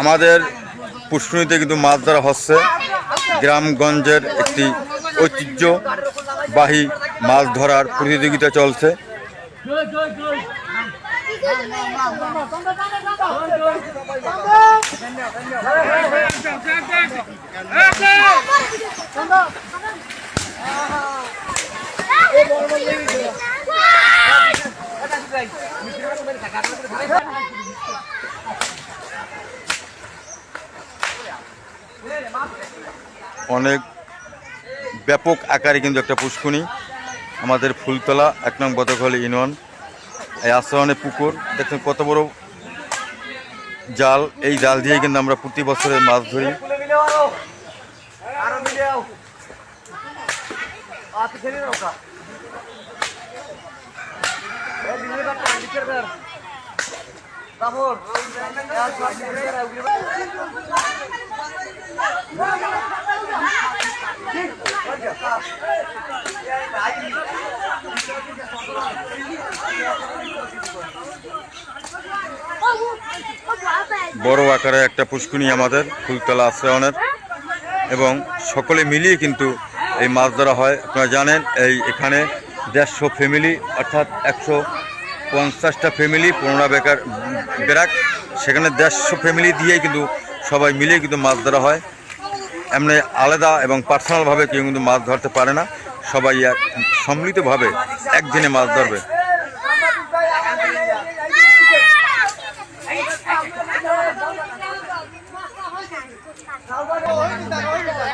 আমাদের পুষ্করিণীতে কিন্তু মাছ ধরা হচ্ছে। গ্রামগঞ্জের একটি ঐতিহ্যবাহী মাছ ধরার প্রতিযোগিতা চলছে। অনেক ব্যাপক আকারে কিন্তু একটা পুষ্কুনি আমাদের ফুলতলা, এক নং বদখলি ইউনিয়ন, এই আশ্রয়নে পুকুর। দেখছেন কত বড় জাল। এই জাল দিয়ে কিন্তু আমরা প্রতি বছরে মাছ ধরি। বড় আকারে একটা পুষ্কুনি আমাদের ফুলতলা আশ্রয়নের এবং সকলে মিলিয়ে কিন্তু এই মাছ ধরা হয়। আপনারা জানেন, এই এখানে দেড়শো ফ্যামিলি অর্থাৎ একশো পঞ্চাশটা ফ্যামিলি পনেরো বেকার বেরাক। সেখানে দেড়শো ফ্যামিলি দিয়েই কিন্তু সবাই মিলিয়ে কিন্তু মাছ ধরা হয়। এমনি আলাদা এবং পার্সোনালভাবে কেউ কিন্তু মাছ ধরতে পারে না। সবাই এক সম্মিলিতভাবে একদিনে মাছ ধরবে। 老婆给我儿子带个儿子